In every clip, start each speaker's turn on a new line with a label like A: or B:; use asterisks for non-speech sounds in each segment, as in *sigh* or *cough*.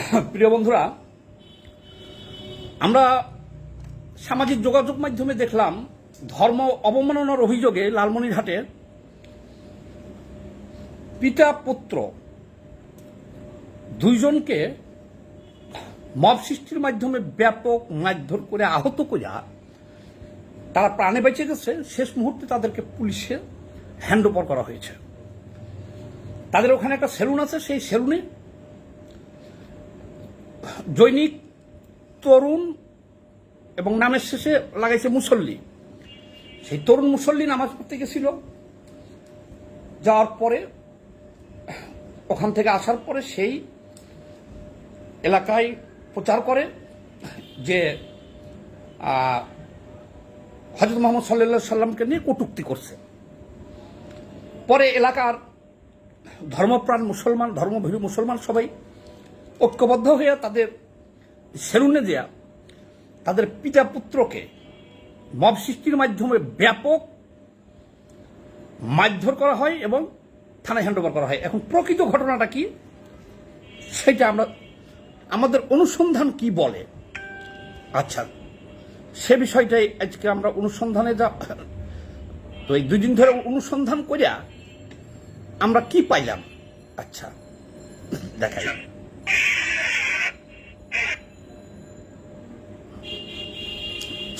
A: *coughs* প্রিয় বন্ধুরা, আমরা সামাজিক যোগাযোগ মাধ্যমে দেখলাম ধর্ম অবমাননার অভিযোগে লালমনিরহাটে পিতা পুত্র দুইজনকে মব সৃষ্টির মাধ্যমে ব্যাপক মারধর করে আহত করিয়া তারা প্রাণে বেঁচে গেছে। শেষ মুহূর্তে তাদেরকে পুলিশে হ্যান্ড ওভার করা হয়েছে। তাদের ওখানে একটা সেলুন আছে, সেই সেলুনে জৈনিক তরুণ এবং নামের শেষে লাগাইছে মুসল্লি। সেই তরুণ মুসল্লি নামাজ পড়তে গেছিল। যাওয়ার পরে, ওখান থেকে আসার পরে সেই এলাকায় প্রচার করে যে হজরত মোহাম্মদ সাল্লা সাল্লামকে নিয়ে কটুক্তি করছে। পরে এলাকার ধর্মপ্রাণ মুসলমান, ধর্মভীরু মুসলমান সবাই ঐক্যবদ্ধ হইয়া তাদের সেলুনে দেয়া তাদের পিতা পুত্রকে মব সৃষ্টির মাধ্যমে ব্যাপক মারধর করা হয় এবং থানায় হ্যান্ডওভার করা হয়। এখন প্রকৃত ঘটনাটা কি? সেটা আমরা আমাদের অনুসন্ধান কি বলে? আচ্ছা সে বিষয়টাই আজকে আমরা অনুসন্ধানে যা তো এই দুদিন ধরে অনুসন্ধান করিয়া আমরা কি পাইলাম? আচ্ছা দেখাই।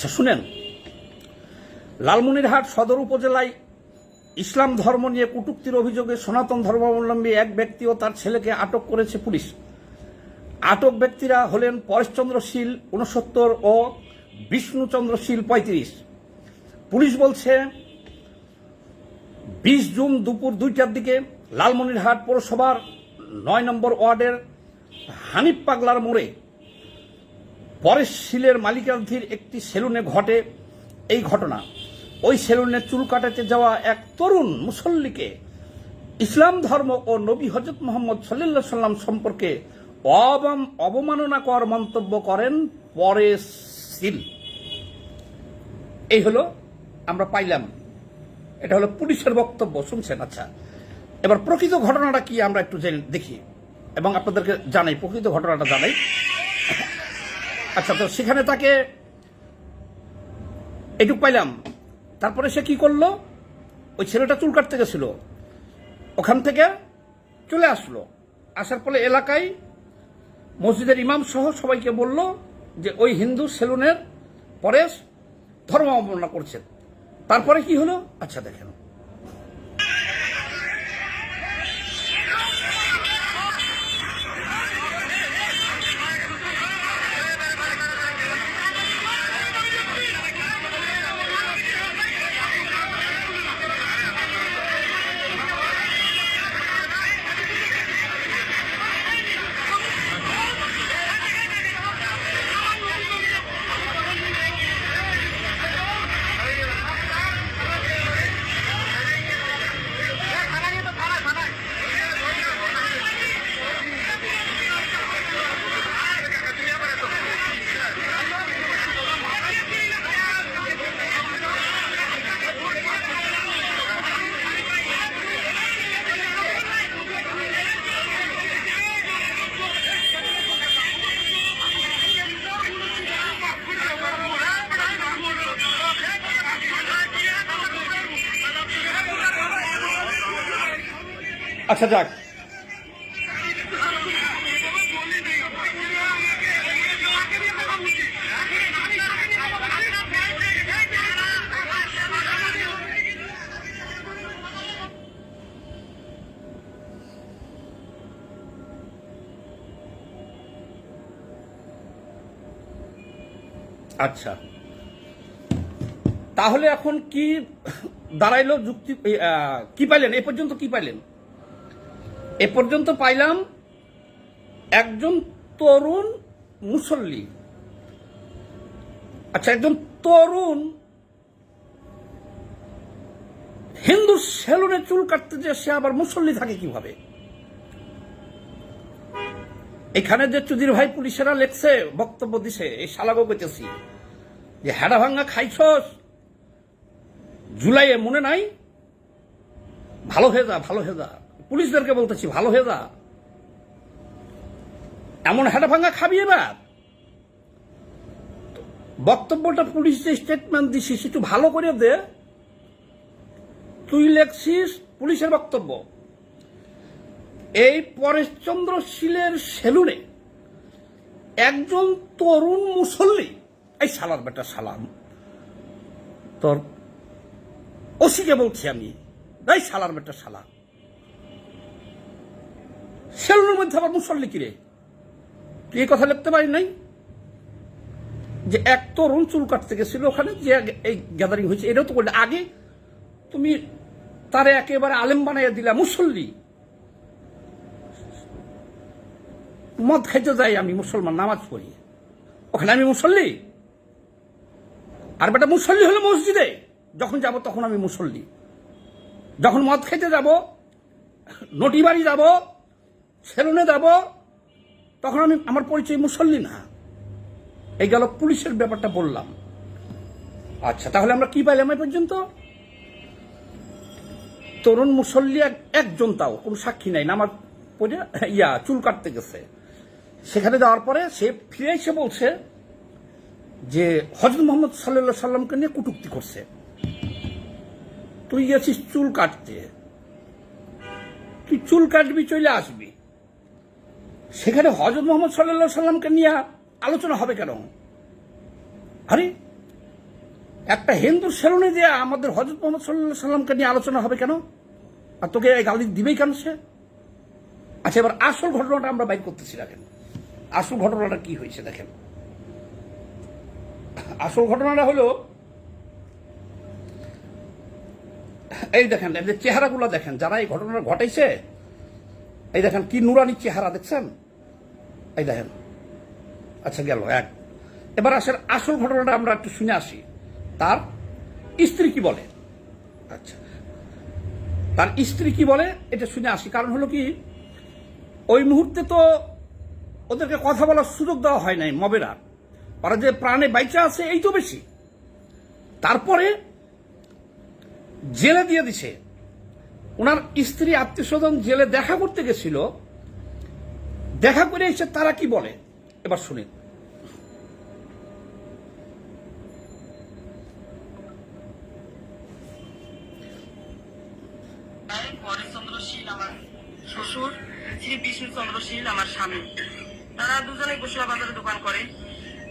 A: আচ্ছা শুনেন। লালমনিরহাট সদর উপজেলায় ইসলাম ধর্ম নিয়ে কটুক্তির অভিযোগে সনাতন ধর্মাবলম্বী এক ব্যক্তি ও তার ছেলেকে আটক করেছে পুলিশ। আটক ব্যক্তিরা হলেন পরেশচন্দ্র শীল উনসত্তর ও বিষ্ণুচন্দ্র শীল পঁয়ত্রিশ। পুলিশ বলছে, বিশ জুন দুপুর দুইটার দিকে লালমনিরহাট পৌরসভার নয় নম্বর ওয়ার্ডের হানিফ পাগলার মোড়ে পরেশ শীলের মালিকাধীর একটি সেলুনে ঘটে এই ঘটনা। ওই সেলুনে চুল কাটাতে যাওয়া এক তরুণ মুসল্লিকে ইসলাম ধর্ম ও নবী হজরত মোহাম্মদ সাল্লাহ সাল্লাম সম্পর্কে অবম অবমাননাকর মন্তব্য করেন পরেশ শীল। এই হলো আমরা পাইলাম। এটা হলো পুলিশের বক্তব্য, শুনছেন? আচ্ছা এবার প্রকৃত ঘটনাটা কি আমরা একটু দেখি এবং আপনাদেরকে জানাই, প্রকৃত ঘটনাটা জানাই। আচ্ছা তো সেখানে তাকে এটুক পাইলাম। তারপরে সে কি করল? ওই ছেলেটা চুল কাটতে গেছিল। ওখান থেকে চলে আসলো। আসার ফলে এলাকায় মসজিদের ইমাম সহ সবাইকে বলল যে, ওই হিন্দু সেলুনের পরেশ ধর্ম অবমাননা করছেন। তারপরে কি হলো? আচ্ছা দেখেন। আচ্ছা যাক। আচ্ছা। তাহলে এখন কি দাঁড়াইলো যুক্তি কি পাইলেন? এ পর্যন্ত কি পাইলেন? এ পর্যন্ত পাইলাম একজন তরুণ মুসল্লি। আচ্ছা একজন তরুণ হিন্দু সেলুনে চুল কাটতে যে সে আবার মুসল্লি থাকে কীভাবে? এখানে যে চুদির ভাই পুলিশেরা লেখছে, বক্তব্য দিছে, এই শালাগো কইতেছি যে, হেডা ভাঙ্গা খাইছস? জুলাইয়ে মনে নাই? ভালো হয়ে যা, ভালো হয়ে যা। পুলিশদেরকে বলতেছি, ভালো হয়ে যা। এমন হেঁটা ভাঙা খাবি এবার। বক্তব্যটা পুলিশ যে স্টেটমেন্ট দিছিস, একটু ভালো করে দে। তুই লেখছিস পুলিশের বক্তব্য। এই পরেশচন্দ্র শীলের সেলুনে একজন তরুণ মুসল্লি, এই সালার বেটা সালাম তোর ওসিকে বলছি আমি, এই সালার বেটা সালা সেলুনের মধ্যে আবার মুসল্লি কিরে তুই এই কথা লিখতে পারি নাই? যে এক তরুণ চুল কাটতে গেছিল ওখানে, যে এই গ্যাদারিং হয়েছে, এটাও তো করলে আগে তুমি তারে একেবারে আলেম বানাইয়া দিলা, মুসল্লি। মদ খাইতে যাই আমি, মুসলমান, নামাজ পড়ি। ওখানে আমি মুসল্লি? আর বেটা মুসল্লি হলো মসজিদে। যখন যাব তখন আমি মুসল্লি। যখন মদ খাইতে যাব নটি বাড়ি যাব সেলুনে যাব, তখন আমি, আমার পরিচয় মুসল্লি না। এই গেল পুলিশের ব্যাপারটা বললাম। আচ্ছা তাহলে আমরা কি পাইলাম এ পর্যন্ত? তরুণ মুসল্লি একজন তাও, কোনো সাক্ষী নাই না আমার ইয়া, চুল কাটতে গেছে। সেখানে যাওয়ার পরে সে ফিরে এসে বলছে যে, হজরত মোহাম্মদ সাল্লা সাল্লামকে নিয়ে কুটুক্তি করছে। তুই গেছিস চুল কাটতে। তুই চুল কাটবি, চলে আসবি। সেখানে হজরত মোহাম্মদ সাল্লা সাল্লামকে নিয়ে আলোচনা হবে কেন? আরে, একটা হিন্দু সেলুনে যে আমাদের হজরত মোহাম্মদ সাল্লাহ সাল্লামকে নিয়ে আলোচনা হবে কেন? আর তোকে এই গালি দিবেই কেন সে? আচ্ছা এবার আসল ঘটনাটা আমরা বাইর করতেছি দেখেন আসল ঘটনাটা কি হয়েছে দেখেন। আসল ঘটনাটা হলো, এই দেখেন চেহারাগুলো দেখেন, যারা এই ঘটনাটা ঘটাইছে, এই দেখেন কি নুরানি চেহারা দেখছেন? এই দেখেন। আচ্ছা গেল, এক। এবার আসেন আসল ঘটনাটা আমরা একটু শুনে আসি। তার স্ত্রী কি বলে? আচ্ছা। তার স্ত্রী কি বলে? এটা শুনে আসি। কারণ হলো কি, ওই মুহূর্তে তো ওদেরকে কথা বলার সুযোগ দেওয়া হয় নাই মবেরা। ওরা যে প্রাণে বাইচা আছে, এই তো বেশি। তারপরে জেলে দিয়ে দিছে। ওনার স্ত্রী আত্মীয় স্বজন জেলে দেখা করতে গেছিল। দেখা করে এসে তারা কি বলে? এবার শুনি।
B: আমার শ্বশুর, শ্রী বিষ্ণুচন্দ্র শীল আমার স্বামী। তারা দুজনে গোসলা বাজারে দোকান করে।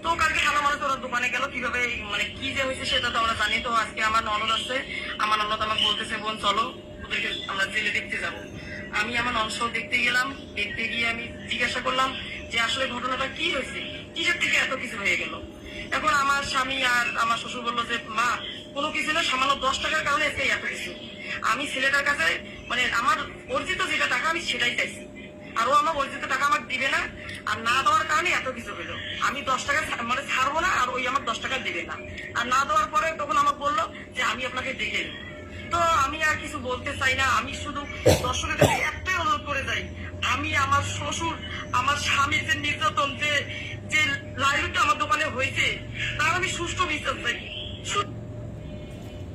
B: তো কালকে ভালো মানুষ ওরা দোকানে গেল, কীভাবে মানে কি যে হয়েছে সেটা তো আমরা জানি। তো আজকে আমার ননদ আছে, আমার ননদ আমাকে বলতেছে, বোন চলো, ওদেরকে আমরা জেলে দেখতে যাব। আমি আমার অংশ দেখতে গেলাম, দেখতে গিয়ে আমি জিজ্ঞাসা করলাম যে আসলে ঘটনাটা কি হয়েছে? কিসের থেকে এত কিছু হয়ে গেল? এখন আমার স্বামী আর আমার শ্বশুর বলল যে, মা, কোনো কিছু না, সামান্য দশ টাকার কারণে আজকে এত কিছু। আমি ছেলেটার কাছে মানে আমার অর্জিত যেটা টাকা, আমি সেটাই চাইছি। আর ও আমার অর্জিত টাকা আমার দিবে না, আর না দেওয়ার কারণে এত কিছু হলো। আমি দশ টাকা মানে ছাড়বো না, আর ওই আমার দশ টাকা দিবে না। আর না দেওয়ার পরে তখন আমাকে বলল যে, আমি আপনাকে দেখে নেব। তো আমি আর কিছু বলতে চাই না। আমি শুধু একটাই অনুরোধ করে যাই। আমি আমার শ্বশুর, আমার স্বামীর যে নির্যাতন, যে যে লাইভটা আমার দোকানে হয়েছে, তার আমি সুষ্ঠু চাই।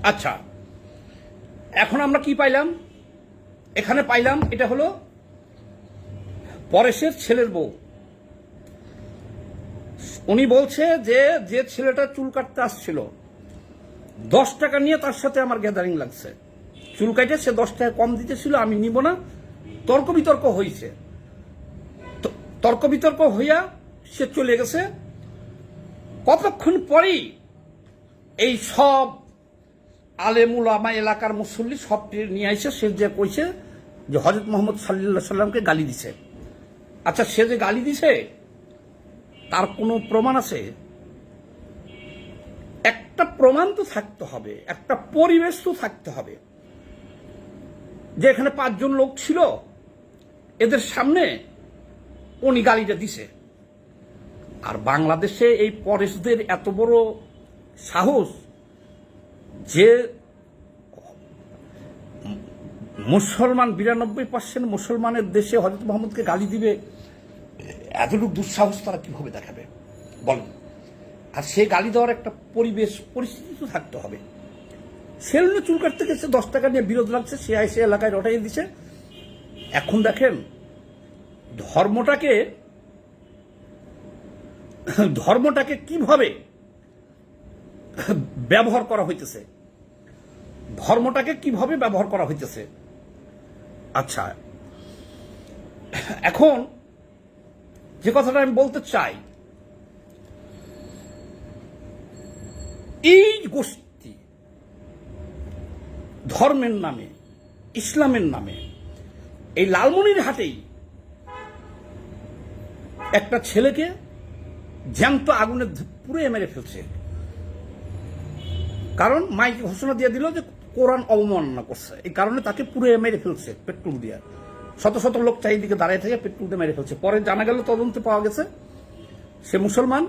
A: আচ্ছা এখন আমরা কি পাইলাম? এখানে পাইলাম, এটা হলো পরেশের ছেলের বউ। উনি বলছে যে যে ছেলেটা চুল কাটতে আসছিল দশ টাকা নিয়ে তার সাথে আমার গ্যাদারিং লাগছে। চুল কাটে সে দশ টাকা কম দিতেছিল, আমি নিব না। তর্ক বিতর্ক হয়েছে তর্ক বিতর্ক হইয়া সে চলে গেছে। কতক্ষণ পরেই এই সব আলেমুল আমা এলাকার মুসল্লি সব নিয়ে এসে সে যে কইছে যে হজরত মোহাম্মদ সাল্লাহ সাল্লামকে গালি দিছে। আচ্ছা সে যে গালি দিছে, তার কোনো প্রমাণ আছে? একটা প্রমাণ তো থাকতে হবে, একটা পরিবেশ তো থাকতে হবে। যে এখানে পাঁচজন লোক ছিল, এদের সামনে উনি গালিটা দিছে। আর বাংলাদেশে এই পরেশদের এত বড় সাহস যে মুসলমান, বিরানব্বই পার্সেন্ট মুসলমানের দেশে হজরত মোহাম্মদকে গালি দিবে, এতটুকু দুঃসাহস তারা কীভাবে দেখাবে? বলেন। আর সে গালি দেওয়ার একটা পরিবেশ, পরিস্থিতি তো থাকতে হবে। সেলুনে চুল কাটতে গেছে, দশ টাকা নিয়ে বিরোধ লাগছে, সে আইসে এলাকায় রটাই দিছে। এখন দেখেন, ধর্মটাকে ধর্মটাকে কীভাবে ব্যবহার করা হইতেছে? ধর্মটাকে কীভাবে ব্যবহার করা হইতেছে? আচ্ছা এখন যে কথাটা আমি বলতে চাই এই গোষ্ঠী ধর্মের নামে, ইসলামের নামে, এই লালমনির হাটেই একটা ছেলেকে জ্যান্ত আগুনে পুরে মেরে ফেলছে। কারণ মাইকে ঘোষণা দিয়ে দিল যে কোরআন অবমাননা করছে। এই কারণে তাকে পুরে মেরে ফেলছে পেট্রোল দিয়ে। শত শত লোক চারিদিকে দাঁড়িয়ে থেকে পেট্রোল দিয়ে মেরে ফেলছে। পরে জানা গেল তদন্তে পাওয়া গেছে, সে মুসলমান,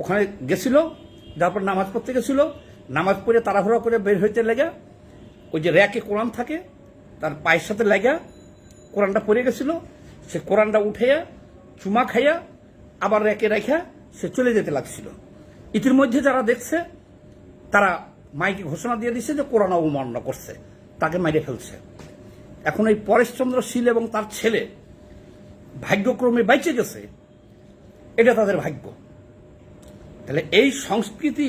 A: ওখানে গেছিল তারপর নামাজ পড়তে গেছিল, নামাজ পড়ে তাড়াহুড়া করে বের হইতে লেগে, ওই যে র্যাকে কোরআন থাকে, তার পায়ের সাথে লেগা, কোরআনটা পড়ে গেছিল, সে কোরআনটা উঠাইয়া, চুমা খাইয়া, আবার র্যাকে রেখা সে চলে যেতে লাগছিল। ইতিমধ্যে যারা দেখছে, তারা মাইকে ঘোষণা দিয়ে দিচ্ছে যে কোরআন অবমাননা করছে, তাকে মাইরে ফেলছে। এখন এই পরেশচন্দ্র শীল এবং তার ছেলে ভাগ্যক্রমে বাইচে গেছে, এটা তাদের ভাগ্য। তাহলে এই সংস্কৃতি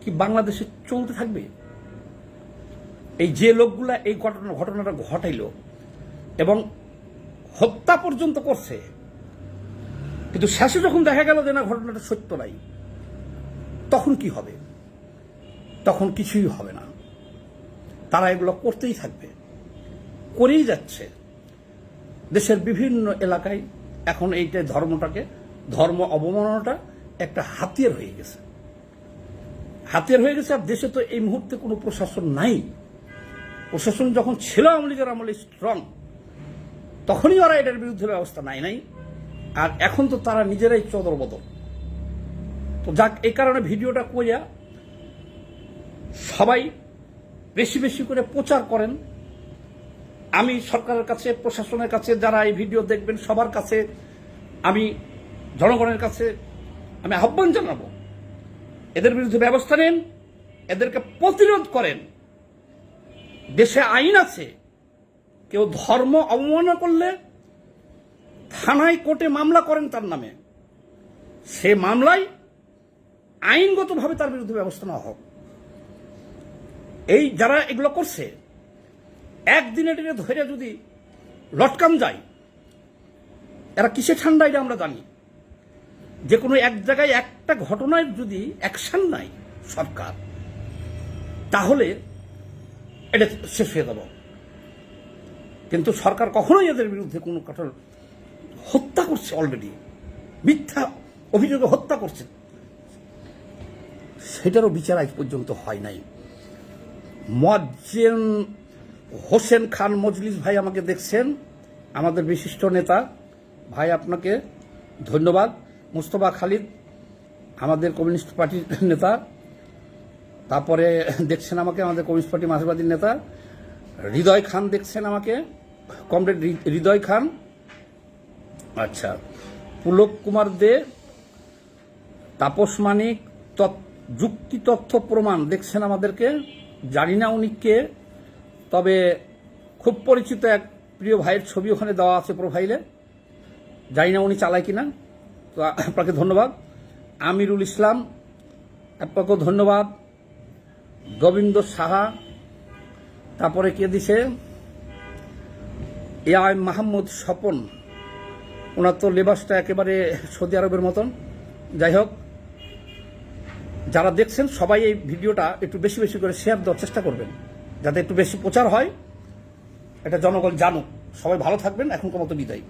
A: কি বাংলাদেশে চলতে থাকবে? এই যে লোকগুলা এই ঘটনা ঘটনাটা ঘটাইল এবং হত্যা পর্যন্ত করছে, কিন্তু শেষে যখন দেখা গেল যে না, ঘটনাটা সত্য নাই, তখন কি হবে? তখন কিছুই হবে না। তারা এগুলো করতেই থাকবে, করেই যাচ্ছে। দেশের বিভিন্ন এলাকায় এখন এইটা ধর্মটাকে, ধর্ম অবমাননাটা একটা হাতিয়ার হয়ে গেছে। হাতিয়ার হয়ে গেছে আর দেশে তো এই মুহূর্তে কোনো প্রশাসন নাই। প্রশাসন যখন ছিল আওয়ামী লীগের আমলে স্ট্রং তখনই ওরা এটার বিরুদ্ধে ব্যবস্থা নাই নাই। আর এখন তো তারা নিজেরাই চদর বদল তো যাক, এই কারণে ভিডিওটা কইয়া সবাই বেশি বেশি করে প্রচার করেন। আমি সরকারের কাছে, প্রশাসনের কাছে, যারা এই ভিডিও দেখবেন সবার কাছে, আমি জনগণের কাছে আমি আহ্বান জানাব, এদের বিরুদ্ধে ব্যবস্থা নেন, এদেরকে প্রতিরোধ করেন। দেশে আইন আছে, কেউ ধর্ম অবমাননা করলে থানায় কোর্টে মামলা করেন তার নামে। সে মামলায় আইনগতভাবে তার বিরুদ্ধে ব্যবস্থা নেওয়া হোক। এই যারা এগুলো করছে একদিনে টেনে ধরে যদি লটকাম যায়, এরা কিসে ঠান্ডা এটা আমরা জানি। যে কোনো এক জায়গায় একটা ঘটনায় যদি অ্যাকশন নাই সরকার, তাহলে এটা শেষ হয়ে যাবে। কিন্তু সরকার কখনোই এদের বিরুদ্ধে কোনো কঠোর হত্যা করছে অলরেডি মিথ্যা অভিযোগে হত্যা করছে। সেটারও বিচার আজ পর্যন্ত হয় নাই। মজ্জেন হোসেন খান মজলিস ভাই আমাকে দেখছেন। আমাদের বিশিষ্ট নেতা। ভাই, আপনাকে ধন্যবাদ। মুস্তফা খালিদ, আমাদের কমিউনিস্ট পার্টির নেতা, তারপরে দেখছেন আমাকে আমাদের কমিউনিস্ট পার্টি মাসবাদীর নেতা, হৃদয় খান দেখছেন আমাকে, কমরেড হৃদয় খান। আচ্ছা পুলক কুমার দে, তাপস মানিক যুক্তি তথ্য প্রমাণ দেখছেন আমাদেরকে, জানি না উনি কে, তবে খুব পরিচিত এক প্রিয় ভাইয়ের ছবি ওখানে দেওয়া আছে প্রোফাইলে জানি না উনি চালায় কিনা। তো আপনাকে ধন্যবাদ। আমিরুল ইসলাম, আপনাকেও ধন্যবাদ। গোবিন্দ সাহা, তারপরে কে দিছে? এআই মাহমুদ স্বপন, ওনার তো লেবাসটা একেবারে সৌদি আরবের মতন। যাই হোক, যারা দেখছেন, সবাই এই ভিডিওটা একটু বেশি বেশি করে শেয়ার দেওয়ার চেষ্টা করবেন, যাতে একটু বেশি প্রচার হয়। এটা জনগণ জানুক। সবাই ভালো থাকবেন। এখনকার মতো বিদায়।